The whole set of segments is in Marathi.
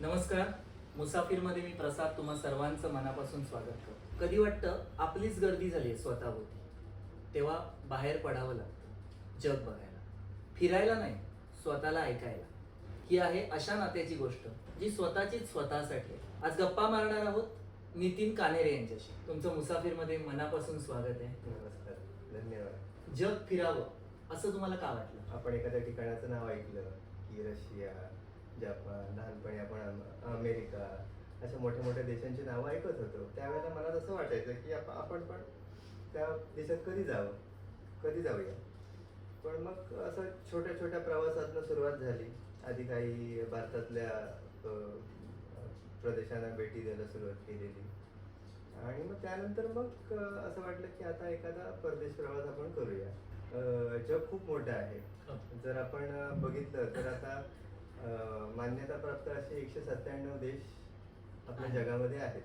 नमस्कार मुसाफिरमध्ये मी प्रसाद तुम्हा सर्वांचं मनापासून स्वागत करतो. कधी वाटतं आपलीच गर्दी झाली आहे स्वतःभोवती? तेव्हा बाहेर पडावं लागतं जग बघायला. फिरायला नाही स्वतःला ऐकायला. ही आहे अशा नात्याची गोष्ट जी स्वतःचीच स्वतःसाठी आहे. आज गप्पा मारणार आहोत नितीन कानेरे यांच्याशी. तुमचं मुसाफिरमध्ये मनापासून स्वागत आहे. नमस्कार धन्यवाद. जग फिरावं असं तुम्हाला का वाटलं? आपण एखाद्या ठिकाणाचं नाव ऐकलं की रशिया जपान लहानपणी आपण अम- अमेरिका अशा मोठ्या मोठ्या देशांची नावं ऐकत होतो. त्यावेळेला मला तसं वाटायचं की आप- आपण पण त्या देशात कधी जावं? कधी जाऊया? पण मग असं छोट्या छोट्या प्रवासातनं सुरुवात झाली. आधी काही भारतातल्या प्रदेशांना भेटी द्यायला सुरुवात केलेली. आणि मग त्यानंतर मग असं वाटलं की आता एखादा परदेश प्रवास आपण करूया. जग खूप मोठं आहे. जर आपण बघितलं तर आता मान्यताप्राप्त असे एकशे सत्त्याण्णव देश आपल्या. जगामध्ये आहेत.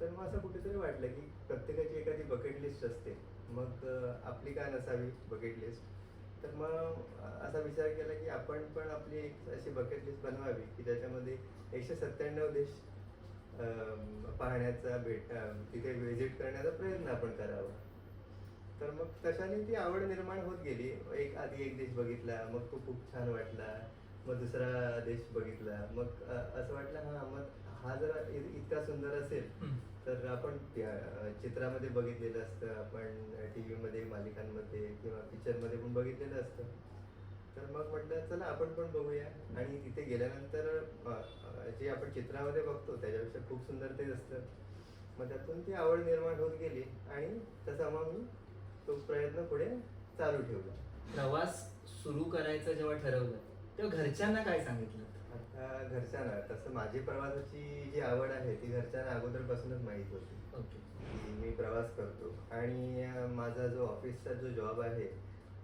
तर मग असं कुठेतरी वाटलं की प्रत्येकाची एखादी बकेट लिस्ट असते. मग आपली काय नसावी बकेट लिस्ट तर मग असा विचार केला की आपण पण आपली एक अशी बकेट लिस्ट बनवावी की ज्याच्यामध्ये एकशे सत्त्याण्णव देश पाहण्याचा भेट तिथे व्हिजिट करण्याचा प्रयत्न आपण करावा. तर मग तशाने ती आवड निर्माण होत गेली. एक आधी एक देश बघितला मग तो खूप छान वाटला. मग दुसरा देश बघितला. मग असं वाटलं हा मग हा जर इतका सुंदर असेल. तर आपण चित्रामध्ये बघितलेलं असतं. आपण टी व्हीमध्ये मालिकांमध्ये किंवा पिक्चरमध्ये पण बघितलेलं असतं. तर मग म्हटलं चला आपण पण बघूया. आणि तिथे गेल्यानंतर जे आपण चित्रामध्ये बघतो त्याच्यापेक्षा खूप सुंदर तेच असतं. मग त्यातून ती आवड निर्माण होत गेली. आणि तसा मग मी तो प्रयत्न पुढे चालू ठेवला. प्रवास सुरू करायचं जेव्हा ठरवलं तेव्हा घरच्यांना काय सांगितलं? आता घरच्यांना तसं माझी प्रवासाची जी आवड आहे ती घरच्यांना अगोदरपासूनच माहीत होती. ओके. की मी प्रवास करतो. आणि माझा जो ऑफिसचा जो जॉब आहे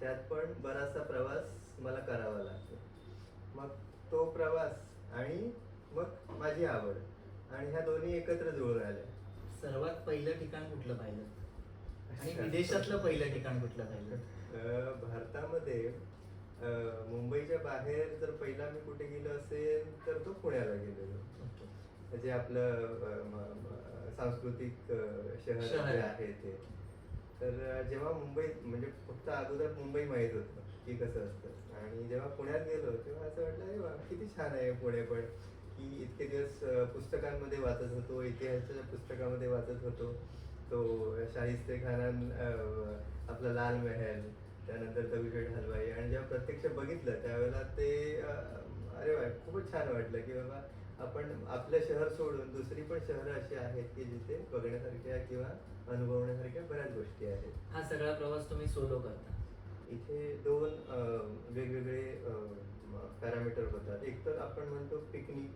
त्यात पण बराचसा प्रवास मला करावा लागतो. मग तो प्रवास आणि मग माझी आवड आणि ह्या दोन्ही एकत्र जुळून आल्या. सर्वात पहिलं ठिकाण कुठलं पाहिलं? आणि विदेशातलं पहिलं ठिकाण कुठलं पाहिलं? भारतामध्ये अ, मुंबईच्या बाहेर जर पहिला मी कुठे गेलो असेल तर तो पुण्याला गेलेलो. ओके. जे आपलं सांस्कृतिक शहर जे आहे. ते. तर जेव्हा मुंबईत म्हणजे फक्त अगोदर मुंबई माहीत होतं की कसं असतं. आणि जेव्हा पुण्यात गेलो तेव्हा असं वाटलं अरे वा किती छान आहे पुणे पण. की इतके दिवस पुस्तकांमध्ये वाचत होतो इतिहासाच्या पुस्तकामध्ये वाचत होतो. तो शाहिस्ते खानान आपला लाल महल त्यानंतर दगडूशेठ हलवाई. आणि जेव्हा प्रत्यक्ष बघितलं त्यावेळेला ते अ, अरे वा खूपच छान वाटलं की बाबा आपण आपलं शहर सोडून दुसरी पण शहरं अशी आहेत की जिथे बघण्यासारख्या किंवा अनुभवण्यासारख्या बऱ्याच गोष्टी आहेत. हा सगळा प्रवास तुम्ही सोलो करता? इथे दोन वेगवेगळे पॅरामीटर होतात. एक तर आपण म्हणतो पिकनिक.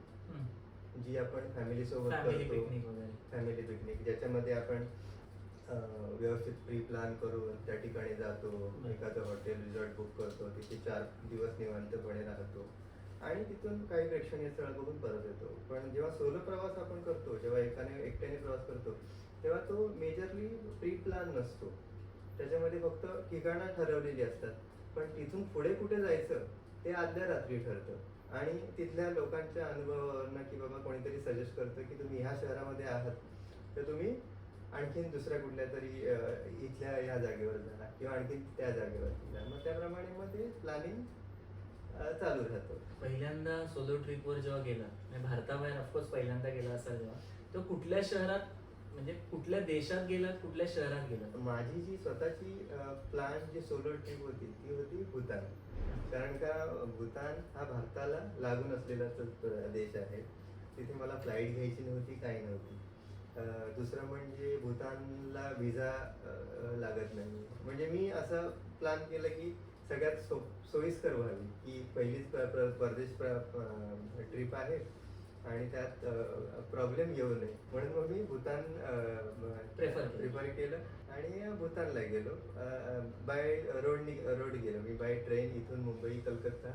जी आपण फॅमिली सोबत फॅमिली करतो. फॅमिली पिकनिक ज्याच्यामध्ये आपण व्यवस्थित प्री प्लॅन करून त्या ठिकाणी जातो. एखादं हॉटेल रिझॉर्ट बुक करतो. तिथे चार दिवस निवांतपणे राहतो. आणि तिथून काही प्रेक्षणीय स्थळ बघून परत येतो. पण जेव्हा सोलो प्रवास आपण करतो जेव्हा एकाने एकट्याने प्रवास करतो तेव्हा तो मेजरली प्री प्लॅन नसतो. त्याच्यामध्ये फक्त ठिकाणं ठरवलेली असतात. पण तिथून पुढे कुठे जायचं ते आदल्या रात्री ठरतं. आणि तिथल्या लोकांच्या अनुभवावरनं की बाबा कोणीतरी सजेस्ट करतं की तुम्ही ह्या शहरामध्ये आहात. तर तुम्ही आणखीन दुसऱ्या कुठल्या तरी इथल्या या जागेवर जा किंवा आणखीन त्या जागेवर जा मग त्याप्रमाणे मग ते प्लॅनिंग चालू राहतं. पहिल्यांदा सोलो ट्रिपवर जेव्हा गेला म्हणजे भारताबाहेर ऑफकोर्स पहिल्यांदा गेला असाल जेव्हा तो कुठल्या शहरात म्हणजे कुठल्या देशात गेलात कुठल्या शहरात गेलात माझी जी स्वतःची प्लॅन जी सोलो ट्रिप होती ती होती भूतान. कारण का भूतान हा भारताला लागून असलेलाच अ, देश आहे. तिथे मला फ्लाईट घ्यायची नव्हती काही नव्हती. दुसरं म्हणजे भूतानला विजा लागत नाही. म्हणजे मी असं प्लॅन केलं की सगळ्यात सो सोयीस्कर व्हावी. की पहिलीच परदेश ट्रिप आहे आणि त्यात प्रॉब्लेम येऊ नये. म्हणून मग मी भूतान केलं. प्रिफर केलं आणि भूतानला गेलो. बाय रोडनी रोड गेलो. मी बाय ट्रेन इथून मुंबई कलकत्ता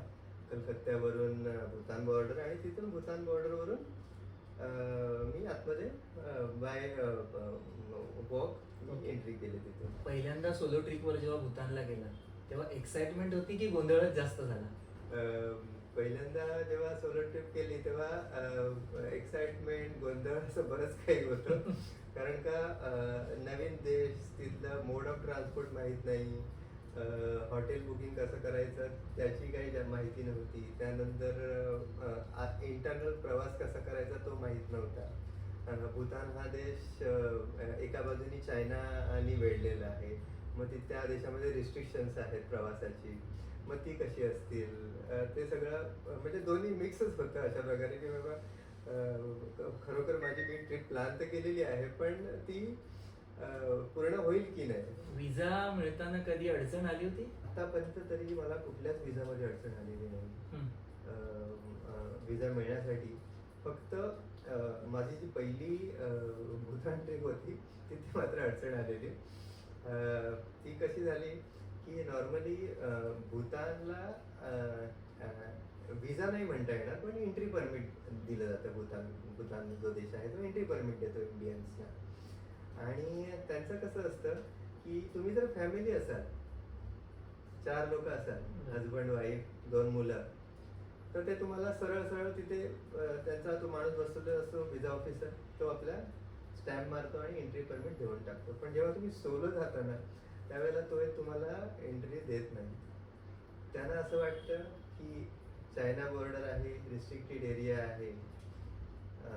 कलकत्त्यावरून भूतान बॉर्डर आणि तिथून भूतान बॉर्डरवरून मी आतमध्ये बाय वॉक एंट्री केली तिथून. पहिल्यांदा सोलो ट्रिपवर जेव्हा भूतानला गेला तेव्हा एक्साइटमेंट होती की गोंधळच जास्त झाला? पहिल्यांदा जेव्हा सोलो ट्रिप केली तेव्हा एक्साइटमेंट गोंधळ असं बरंच काही होतं. कारण का नवीन देश तिथलं मोड ऑफ ट्रान्सपोर्ट माहीत नाही. हॉटेल बुकिंग कसं करायचं त्याची काही माहिती नव्हती. त्यानंतर इंटरनल प्रवास कसा करायचा तो माहीत नव्हता. भूतान हा देश एका बाजूनी चायना आणि वेढलेला आहे. मग ती त्या देशामध्ये रिस्ट्रिक्शन्स आहेत प्रवासाची. मग ती कशी असतील? ते सगळं म्हणजे दोन्ही मिक्सच होतं अशा प्रकारे की बाबा खरोखर माझी मी ट्रिप प्लॅन तर केलेली आहे पण ती पूर्ण होईल की नाही? विजा मिळताना कधी अडचण आली होती? आतापर्यंत तरी मला कुठल्याच विजामध्ये अडचण आलेली नाही. विजा मिळण्यासाठी. फक्त माझी जी पहिली भूतान ट्रिप होती तिथे मात्र अडचण आलेली. ती कशी झाली की नॉर्मली भूतानला विजा नाही म्हणता येणार पण एंट्री परमिट दिलं जातं. भूतान भूतान जो देश आहे तो एंट्री परमिट देतो इंडियन्सना आणि त्यांचं कसं असतं की तुम्ही जर फॅमिली असाल चार लोक असाल हजबंड वाईफ दोन मुलं तर ते तुम्हाला सरळ सरळ तिथे त्यांचा तो माणूस बसलेला असतो विजा ऑफिसर तो आपला स्टॅम्प मारतो आणि एंट्री परमिट देऊन टाकतो. पण जेव्हा तुम्ही सोलो जाता ना त्यावेळेला तो एक तुम्हाला एंट्री देत नाही. त्यांना असं वाटतं की चायना बॉर्डर आहे रिस्ट्रिक्टेड एरिया आहे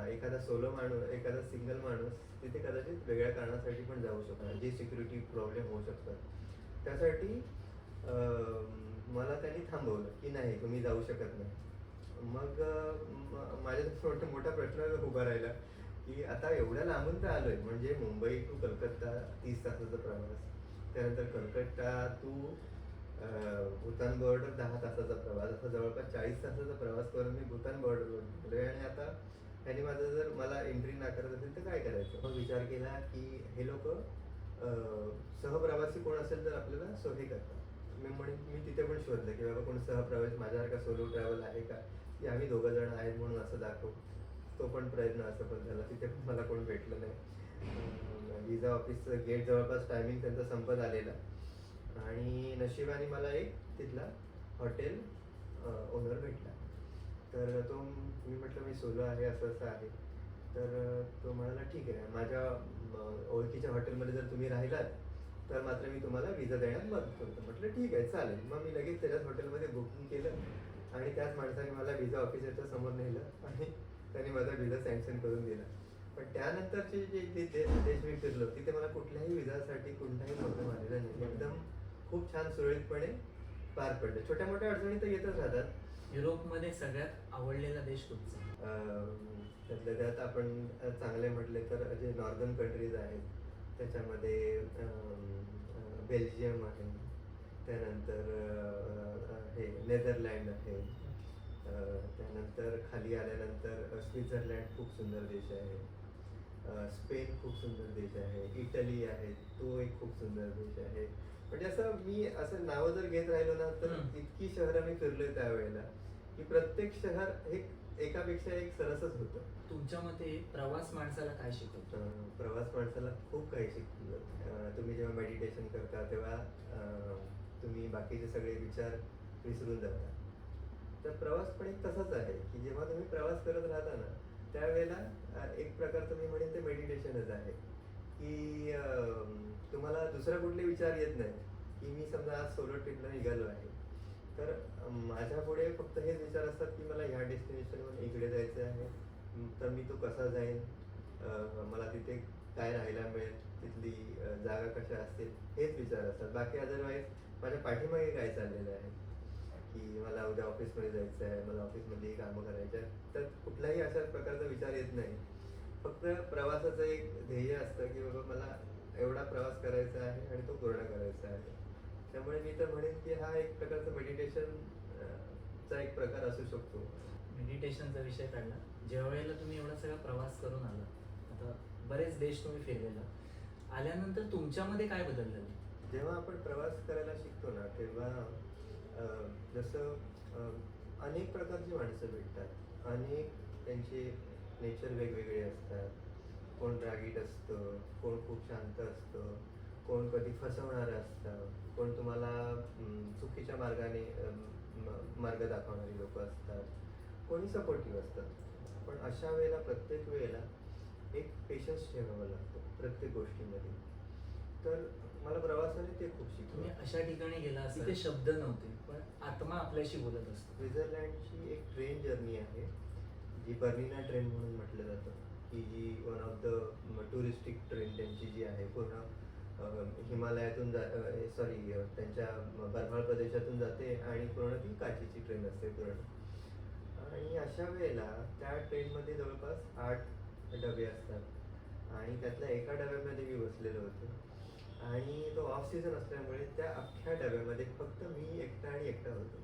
एखादा सोलो माणूस एखादा सिंगल माणूस तिथे कदाचित वेगळ्या कारणासाठी पण जाऊ शकतात जे सिक्युरिटी प्रॉब्लेम होऊ शकतात. त्यासाठी मला त्यांनी थांबवलं की नाही तुम्ही जाऊ शकत नाही. मग माझ्या म- मोठा प्रश्न उभा राहिला की आता एवढ्या लांबून तर आलोय म्हणजे मुंबई टू कलकत्ता तीस तासाचा प्रवास. त्यानंतर कलकत्ता टू भूतान बॉर्डर दहा तासाचा प्रवास. असा जवळपास चाळीस तासाचा प्रवास करून मी भूतान बॉर्डरवर आणि आता त्यांनी माझं जर मला एंट्री नाकारत असेल तर काय करायचं? मग विचार केला की हे लोक सहप्रवासी कोण असेल तर आपल्याला सोयी करतात. मी म्हणून मी तिथे पण शोधलं की बाबा कोण सहप्रवासी माझ्यासारखा सोलो ट्रॅव्हल आहे का? की आम्ही दोघं जण आहेत म्हणून असं दाखव. तो पण प्रयत्न असं पण झाला. तिथे पण मला कोण भेटलं नाही. विजा ऑफिसचं गेट जवळपास टायमिंग त्यांचा संपत आलेला. आणि नशिबाने मला एक तिथला हॉटेल ओनर भेटला. तर तो मी म्हटलं मी सोलो आहे असं असं आहे. तर तो म्हणाला ठीक आहे माझ्या ओळखीच्या हॉटेलमध्ये जर तुम्ही राहिलात तर मात्र मी तुम्हाला विजा देण्यात मदत करतो. म्हटलं ठीक आहे चालेल. मग मी लगेच त्याच्याच हॉटेलमध्ये बुकिंग केलं आणि त्याच माणसाने मला विजा ऑफिसरच्या समोर नेलं आणि त्यांनी माझा विजा सँक्शन करून दिला. पण त्यानंतरचे जे जे देश मी फिरलो तिथे मला कुठल्याही विजासाठी कोणताही प्रॉब्लेम आलेला नाही. एकदम खूप छान सुरळीतपणे पार पडलं. छोट्या मोठ्या अडचणी तर येतच राहतात. युरोपमध्ये सगळ्यात आवडलेला देश कोणता? अं, त्यातल्या त्यात आपण चांगले म्हटले तर जे नॉर्दर्न कंट्रीज आहेत त्याच्यामध्ये बेल्जियम आहे त्यानंतर हे नेदरलँड आहे त्यानंतर खाली आल्यानंतर स्वित्झर्लंड खूप सुंदर देश आहे स्पेन खूप सुंदर देश आहे इटली आहे तो एक खूप सुंदर देश आहे. म्हणजे असं मी असं नावं जर घेत राहिलो ना तर. इतकी शहरं मी फिरलोय त्यावेळेला. की प्रत्येक शहर हे एकापेक्षा एक सरसच होतं. तुमच्या मते प्रवास माणसाला काय शिकवतो? अं, प्रवास माणसाला खूप काही शिकतो अं, तुम्ही जेव्हा मेडिटेशन करता तेव्हा अं, तुम्ही बाकीचे सगळे विचार विसरून जाता. तर प्रवास पण एक तसाच आहे की जेव्हा तुम्ही प्रवास करत राहता ना त्यावेळेला अं, एक प्रकारचं मी म्हणेन ते मेडिटेशनच आहे. की अं, तुम्हाला दुसरा कुठले विचार येत नाही की मी समजा आज सोलो ट्रिपला निघालो आहे. तर माझ्या पुढे फक्त हेच विचार असतात की मला ह्या डेस्टिनेशनवर इकडे जायचं आहे. तर मी तो कसा जाईन? मला तिथे काय राहायला मिळेल? तिथली जागा कशा असतील? हेच विचार असतात. बाकी अदरवाईज माझ्या पाठीमागे काय चाललेलं आहे? की मला उद्या ऑफिसमध्ये जायचं आहे मला ऑफिसमध्ये कामं करायची आहे तर कुठलाही अशा प्रकारचा विचार येत नाही. फक्त प्रवासाचं एक ध्येय असतं की बाबा मला एवढा प्रवास करायचा आहे आणि तो पूर्ण करायचा आहे. त्यामुळे मी तर म्हणेन की हा एक प्रकारचा मेडिटेशन चा एक प्रकार असू शकतो. मेडिटेशनचा विषय काढला. ज्या वेळेला तुम्ही एवढा सगळा प्रवास करून आला आता बरेच देश तुम्ही फिरलेला. आल्यानंतर तुमच्यामध्ये काय बदल झाले? जेव्हा आपण प्रवास करायला शिकतो ना तेव्हा जसं अनेक प्रकारची माणसं भेटतात. अनेक त्यांचे नेचर वेगवेगळे असतात. कोण रागीट असतं कोण खूप शांत असतं. कोण कधी फसवणारं असतं कोण तुम्हाला चुकीच्या मार्गाने मार्ग दाखवणारी लोक असतात कोणी सपोर्टिव्ह असतात पण अशा वेळेला प्रत्येक वेळेला एक पेशन्स ठेवावा लागतो प्रत्येक गोष्टीमध्ये. तर मला प्रवासाने ते खूप तुम्ही शिकवलं अशा ठिकाणी गेला तिथे शब्द नव्हते पण आत्मा आपल्याशी बोलत असतो. स्वित्झर्लंडची एक ट्रेन जर्नी आहे जी बर्निना ट्रेन म्हणून म्हटलं जातं की जी one of the touristic train त्यांची जी आहे पूर्ण हिमालयातून जा सॉरी त्यांच्या बर्फाळ प्रदेशातून जाते आणि पूर्ण ती काचीची ट्रेन असते पूर्ण. आणि अशा वेळेला त्या ट्रेनमध्ये जवळपास आठ डबे असतात. आणि त्यातल्या एका डब्यामध्ये मी बसलेलो होतो. आणि तो ऑफ सीझन असल्यामुळे त्या अख्ख्या डब्यामध्ये फक्त मी एकटा आणि एकटा होतो.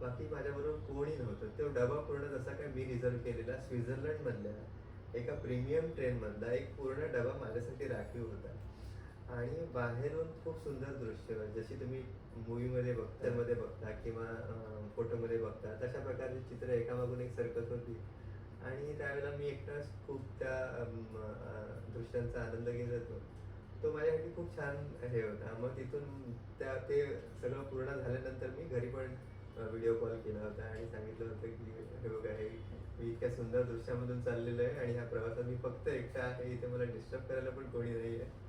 बाकी माझ्याबरोबर कोणी नव्हतं. तो डबा पूर्ण जसा काय मी रिझर्व केलेला स्वित्झर्लंडमधल्या एका प्रीमियम ट्रेनमधला एक पूर्ण डबा माझ्यासाठी राखीव होता. आणि बाहेरून खूप सुंदर दृश्य जशी तुम्ही मूवीमध्ये बघता मध्ये बघता किंवा फोटोमध्ये बघता तशा प्रकारची चित्र एकामागून एक सरकत होती. आणि त्यावेळेला मी एकटाच खूप त्या दृश्यांचा आनंद घेत होतो. तो माझ्यासाठी खूप छान हे होता. मग तिथून त्या ते सगळं पूर्ण झाल्यानंतर मी घरी पण व्हिडिओ कॉल केला होता आणि सांगितलं होतं की हे बघा हे मी इतक्या सुंदर दृश्यामधून चाललेलो आहे आणि ह्या प्रवासात मी फक्त एकटा आहे इथे मला डिस्टर्ब करायला पण कोणी नाही आहे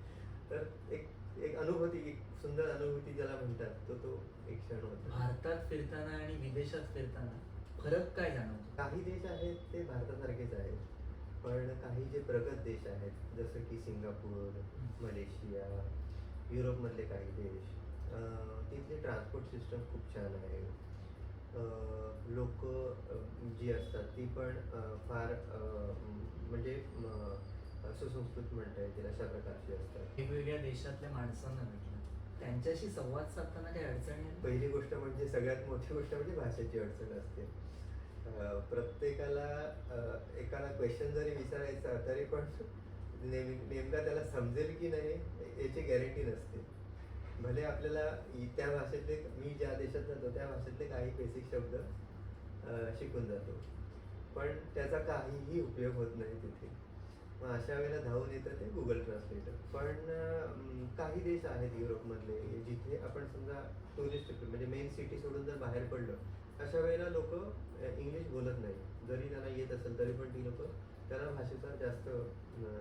तर एक एक अनुभूती एक सुंदर अनुभूती ज्याला म्हणतात तो तो एक क्षण होता. भारतात फिरताना आणि विदेशात फिरताना फरक काय जाणवतो? काही देश आहेत ते भारतासारखेच आहेत. पण काही जे प्रगत देश आहेत जसं की सिंगापूर मलेशिया युरोपमधले काही देश तिथली ट्रान्सपोर्ट सिस्टम खूप छान आहे. लोक जी असतात ती पण फार म्हणजे सुसंस्कृत म्हणता येतील अशा प्रकारची असतात. वेगवेगळ्या देशातल्या माणसांना भेटलं त्यांच्याशी संवाद साधताना काही अडचणी? पहिली गोष्ट म्हणजे सगळ्यात मोठी गोष्ट म्हणजे भाषेची अडचण असते. प्रत्येकाला एकाला क्वेश्चन जरी विचारायचा तरी पण नेम नेमका त्याला समजेल की नाही याची गॅरंटी नसते. भले आपल्याला त्या भाषेतले मी ज्या देशात जातो त्या भाषेतले काही बेसिक शब्द शिकून जातो. पण त्याचा काहीही उपयोग होत नाही तिथे. मग अशा वेळेला धावून येतं ते गुगल ट्रान्सलेटर पण काही देश आहेत युरोपमधले जिथे आपण समजा टुरिस्ट म्हणजे मेन सिटी सोडून जर बाहेर पडलो अशा वेळेला लोक इंग्लिश बोलत नाही जरी त्यांना येत असेल तरी पण ती लोक त्यांना भाषेचा जास्त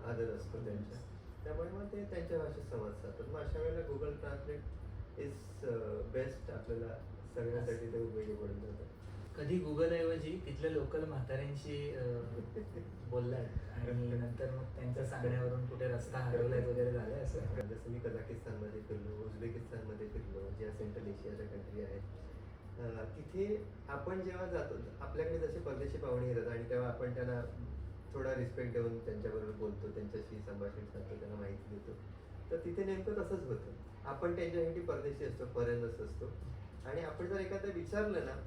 आदर असतो त्यांच्या. त्यामुळे मग ते त्यांच्या भाषेत संवाद साधतात. मग अशा वेळेला गुगल ट्रान्सलेट इज बेस्ट आपल्याला सगळ्यांसाठी ते उपयोगी पडून जातं. कधी गुगल ऐवजी तिथल्या लोकल म्हाताऱ्यांशी बोललाय. आणि नंतर मग त्यांच्या सांगण्यावरून कुठे रस्ता हरवलाय वगैरे झालाय असं. जसं मी कझाकिस्तानमध्ये फिरलो उझबेकिस्तानमध्ये फिरलो ज्या सेंट्रल एशियाच्या कंट्री आहेत. तिथे आपण जेव्हा जातो आपल्याकडे जसे परदेशी पाहुणे येतात आणि तेव्हा आपण त्यांना थोडा रिस्पेक्ट देऊन त्यांच्याबरोबर बोलतो त्यांच्याशी संभाषण करतो त्यांना माहिती देतो. तर तिथे नेमकं तसंच होतं. आपण त्यांच्यासाठी परदेशी असतो फॉरेनर्स असतो. आणि आपण जर एखादं विचारलं ना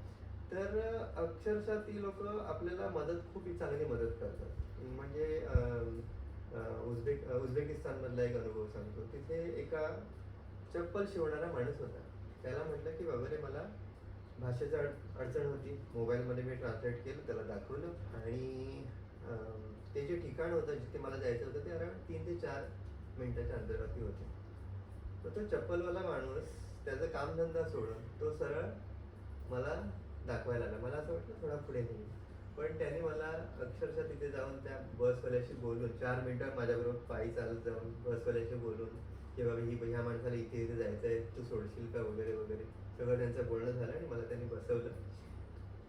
तर अक्षरशः ती लोक आपल्याला मदत खूप चांगली मदत करतात. म्हणजे उझबेक उझबेकिस्तानमधला एक अनुभव सांगतो. तिथे एका चप्पल शिवणारा माणूस होता. त्याला म्हटलं की बाबा रे मला भाषेचा अड अडचण होती. मोबाईलमध्ये मी ट्रान्सलेट केलं त्याला दाखवलं आणि ते जे ठिकाण होतं जिथे मला जायचं होतं ते अराउंड तीन ते चार मिनिटाच्या अंतरावरती होते. तर तो चप्पलवाला माणूस त्याचा कामधंदा सोडून तो सरळ मला दाखवायला लागला. मला असं वाटलं थोडा पुढे नाही पण त्याने मला अक्षरशः तिथे जाऊन त्या बसवाल्याशी बोलून चार मिनटं माझ्याबरोबर पायी चालत जाऊन बसवाल्याशी बोलून की बाबा ही ह्या माणसाला इथे इथे जायचं आहे तू सोडशील का वगैरे वगैरे. सगळं त्यांचं बोलणं झालं आणि मला त्यांनी बसवलं.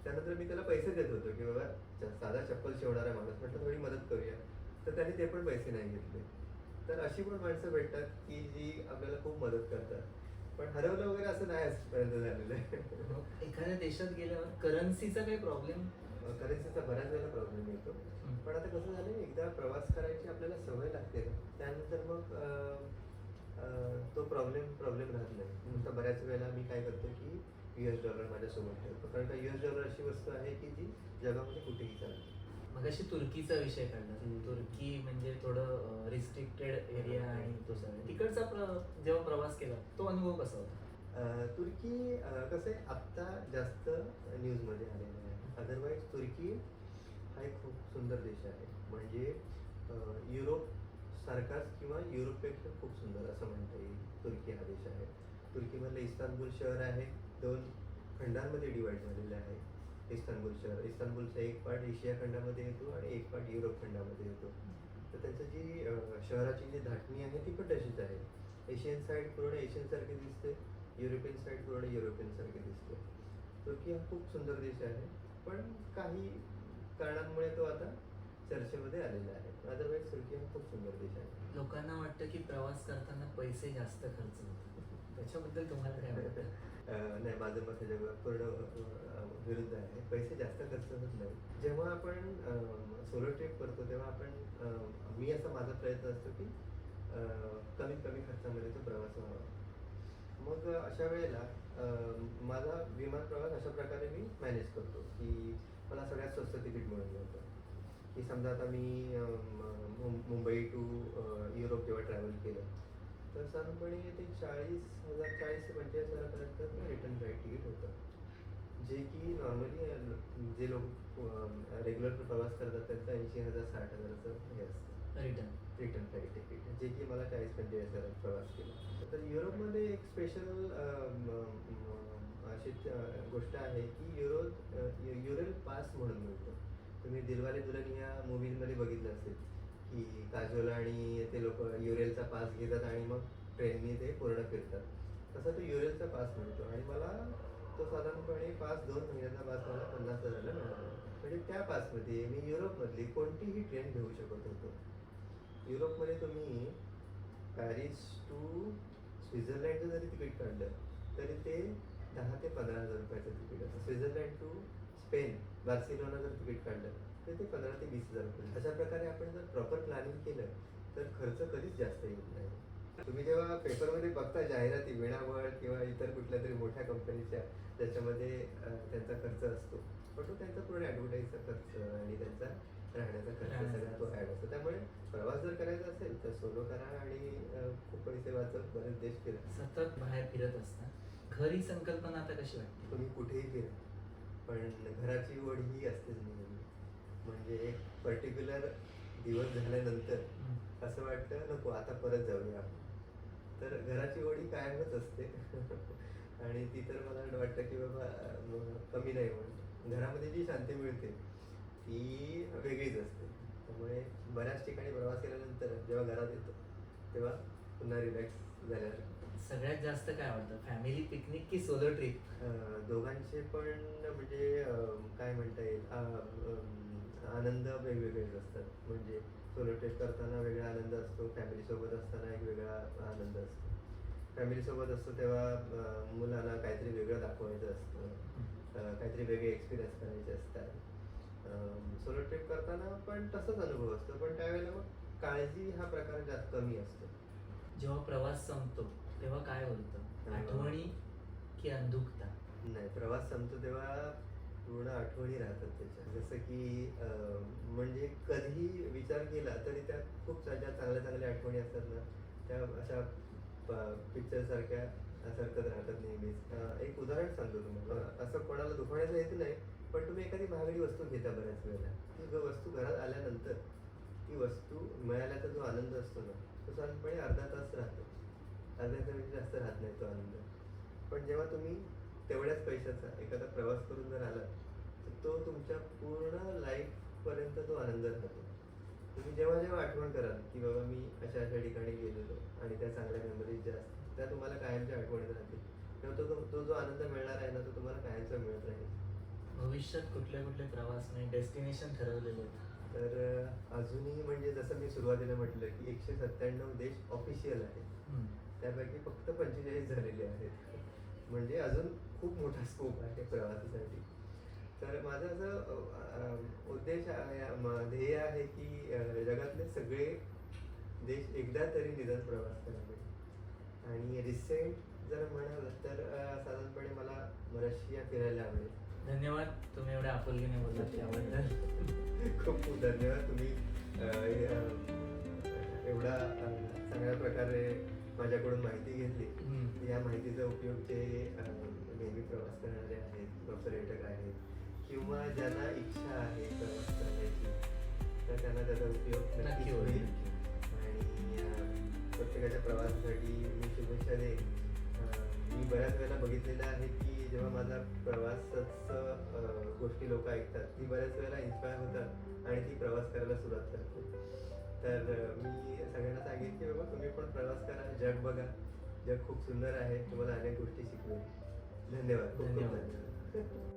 त्यानंतर मी त्याला पैसे देत होतो की बाबा च- साधा चप्पल शिवणारा माणूस म्हटलं थोडी मदत करूया. तर त्यांनी ते पण पैसे नाही घेतले. तर अशी पण माणसं भेटतात की जी आपल्याला खूप मदत करतात. पण हरवलं वगैरे असं नाही आजपर्यंत झालेलं. आहे एखाद्या देशात गेल्यावर करन्सीचा काही प्रॉब्लेम करन्सीचा बऱ्याच वेळेला प्रॉब्लेम येतो. पण आता कसं झालं एकदा प्रवास करायची आपल्याला सवय लागते त्यानंतर मग तो प्रॉब्लेम प्रॉब्लेम राहत नाही. नुसतं बऱ्याच वेळेला मी काय करतो की युएस डॉलर माझ्यासोबत ठेवतो. कारण का युएस डॉलर अशी वस्तू आहे की जी जगामध्ये कुठेही चालते मग अशी तुर्कीचा विषय काढला. तुर्की म्हणजे थोडं रिस्ट्रिक्टेड एरिया आणि तो सगळं. तिकडचा प्र- जेव्हा प्रवास केला तो अनुभव कसा होता? तुर्की कसं आहे आत्ता जास्त न्यूजमध्ये आलेलं आहे. अदरवाईज तुर्की हा एक खूप सुंदर देश आहे. म्हणजे युरोप सारखाच किंवा युरोपपेक्षा खूप सुंदर असं म्हणता येईल तुर्की हा देश आहे. तुर्कीमधलं इस्तानबुल शहर आहे दोन खंडांमध्ये डिवाइड झालेलं आहे. इस्तानबुल शहर इस्तानबुलचा एक पार्ट एशिया खंडामध्ये येतो आणि एक पार्ट युरोप खंडामध्ये येतो. तर त्याचं जी शहराची जी धाटणी आहे ती पण तशीच आहे. एशियन साईड पूर्ण एशियन सारखी दिसते युरोपियन साईड पूर्ण युरोपियन सारखी दिसते. तुर्की हा खूप सुंदर देश आहे पण काही कारणांमुळे तो आता चर्चेमध्ये आलेला आहे. अदरवाईज तुर्की हा खूप सुंदर देश आहे. लोकांना वाटतं की प्रवास करताना पैसे जास्त खर्च होतात. त्याच्याबद्दल तुम्हाला काय वाटतं? नाही माझं मत ह्याच्या पूर्ण विरुद्ध आहे. पैसे जास्त खर्च होत नाही जेव्हा आपण सोलो ट्रिप करतो तेव्हा आपण मी असा माझा प्रयत्न असतो की कमीत कमी खर्चामध्ये तो प्रवास व्हावा. मग अशा वेळेला माझा विमान प्रवास अशा प्रकारे मी मॅनेज करतो की मला सगळ्यात स्वस्त तिकीट मिळून जातं की समजा आता मी मुं- मुंबई टू युरोप जेव्हा ट्रॅव्हल केलं तर साधारणपणे ते चाळीस हजार चाळीस ते पंचेचाळीस हजारापर्यंत रिटर्न फ्लाईट तिकीट होतं. जे की नॉर्मली जे लोक रेग्युलर प्रवास करतात त्यांचं ऐंशी हजार साठ हजाराचं हे असतं. रिटर्न रिटर्न फ्लाईट तिकीट जे की मला चाळीस पंचेचाळीस हजारात प्रवास केला. तर युरोपमध्ये एक स्पेशल अशी गोष्ट आहे की युरो युरेल पास म्हणून मिळतो. तुम्ही दिलवाले दुल्हनिया मूवीजमध्ये बघितलं असेल. की काजोल आणि ते लोक युरेलचा पास घेतात आणि मग ट्रेननी ते पूर्ण फिरतात. तसा तो युरेलचा पास मिळतो. आणि मला तो साधारणपणे पाच दोन महिन्याचा पास मला पन्नास हजारला मिळाला. म्हणजे त्या पासमध्ये मी युरोपमधली कोणतीही ट्रेन घेऊ शकत होतो. युरोपमध्ये तुम्ही पॅरिस टू स्वित्झर्लंडचं जरी तिकीट काढलं तरी ते दहा ते पंधरा हजार रुपयाचं तिकीट असतं. स्वित्झर्लंड टू स्पेन बार्सिलोना जर तिकीट काढलं तर ते पंधरा ते वीस हजार रुपये. अशा प्रकारे आपण जर प्रॉपर प्लॅनिंग केलं तर खर्च कधीच जास्त येत नाही. तुम्ही जेव्हा पेपरमध्ये बघता जाहिराती वेळावळ किंवा इतर कुठल्या तरी मोठ्या कंपनीच्या ज्याच्यामध्ये अं, त्यांचा खर्च असतो. पण तो त्यांचा पूर्ण ॲडव्हर्टाईजचा खर्च आणि त्यांचा राहण्याचा खर्च सगळा तो. ॲड असतो. त्यामुळे प्रवास जर करायचा असेल तर सोलो करा आणि खूप पैसे वाचत बरेच देश फिरा सतत बाहेर फिरत असता. घर संकल्पना आता कशी वाटते? तुम्ही कुठेही फिरा. पण घराची ओढ ही असतेच नेहमी. म्हणजे एक पर्टिक्युलर दिवस झाल्यानंतर असं वाटतं नको आता परत जाऊया आपण. तर घराची ओढी कायमच असते. आणि ती तर मला वाटतं की बाबा कमी नाही म्हणून घरामध्ये जी शांती मिळते ती वेगळीच असते. त्यामुळे बऱ्याच ठिकाणी प्रवास केल्यानंतर जेव्हा घरात येतो तेव्हा पुन्हा रिलॅक्स झाल्यासारखं सगळ्यात जास्त काय आवडतं? फॅमिली पिकनिक की सोलो ट्रिप दोघांचे पण म्हणजे काय म्हणता येईल? आनंद वेगवेगळेच असतात. म्हणजे सोलो ट्रिप करताना वेगळा आनंद असतो फॅमिली सोबत असताना एक वेगळा आनंद असतो. फॅमिली सोबत असतो तेव्हा अं, मुलांना काहीतरी वेगळं दाखवायचं असतं. काहीतरी वेगळे एक्सपिरियन्स करायचे असतात. सोलो ट्रिप करताना पण तसाच अनुभव असतो. पण त्यावेळेला मग काळजी हा प्रकार जास्त कमी असतो. जेव्हा प्रवास संपतो तेव्हा काय होतं. आठवणी की अंधुकता? नाही प्रवास संपतो तेव्हा पूर्ण आठवणी राहतात त्याच्या जसं की म्हणजे कधीही विचार केला तरी त्या खूप ज्या चांगल्या चांगल्या आठवणी असतात ना. त्या अशा पिक्चरसारख्या सरकत राहतात नेहमीच. एक उदाहरण सांगतो तुम्हाला. असं कोणाला दुखवण्याचा येत नाही पण तुम्ही एखादी महागडी वस्तू घेता बऱ्याच वेळेला. ती वस्तू घरात आल्यानंतर ती वस्तू मिळाल्याचा जो आनंद असतो ना तो साधारणपणे अर्धा तास राहतो. अर्ध्या तास जास्त राहत नाही तो आनंद. पण जेव्हा तुम्ही तेवढ्याच पैशाचा एखादा प्रवास करून जर आला तर तो तुमच्या पूर्ण लाईफपर्यंत तो आनंद राहतो तुम्ही जेव्हा जेव्हा आठवण कराल की बाबा मी अशा अशा ठिकाणी गेलेलो आणि त्या चांगल्या मेमरीज ज्या असतात त्या तुम्हाला कायमच्या आठवणीत राहतील. तेव्हा तो तो जो आनंद मिळणार आहे ना तो तुम्हाला कायमचा मिळत राहील. भविष्यात कुठले कुठले प्रवास नाही डेस्टिनेशन ठरवलेले तर अजूनही म्हणजे जसं मी सुरुवातीला म्हटलं की एकशे सत्त्याण्णव देश ऑफिशियल आहेत. त्यापैकी फक्त पंचेचाळीस झालेले आहेत. म्हणजे अजून खूप मोठा स्कोप आहे प्रवासासाठी. तर माझं असं उद्देश ध्येय आहे की जगातले सगळे देश एकदा तरी निदान प्रवास करावे. आणि रिसेंट जर म्हणाल तर साधारणपणे मला रशिया फिरायला आवडेल. धन्यवाद तुम्ही एवढ्या आपुलकीने बोललात त्याबद्दल. खूप खूप धन्यवाद तुम्ही एवढा चांगल्या प्रकारे माझ्याकडून माहिती घेतली. म्हणजे या माहितीचा उपयोग जे नेहमी प्रवास करणारे आहेत पर्यटक आहेत किंवा ज्यांना इच्छा आहे प्रवास करण्याची तर त्यांना त्याचा उपयोग नक्की होईल. आणि प्रत्येकाच्या प्रवासासाठी मी शुभेच्छा देईन. मी बऱ्याच वेळेला बघितलेलं आहे की जेव्हा माझा प्रवासाच गोष्टी लोक ऐकतात ती बऱ्याच वेळेला इन्स्पायर होतात आणि ती प्रवास करायला सुरुवात करते तर मी सगळ्यांना सांगेन की बाबा तुम्ही पण प्रवास करा जग बघा. जग खूप सुंदर आहे. तुम्हाला अनेक गोष्टी शिकवेल. धन्यवाद. खूप खूप धन्यवाद.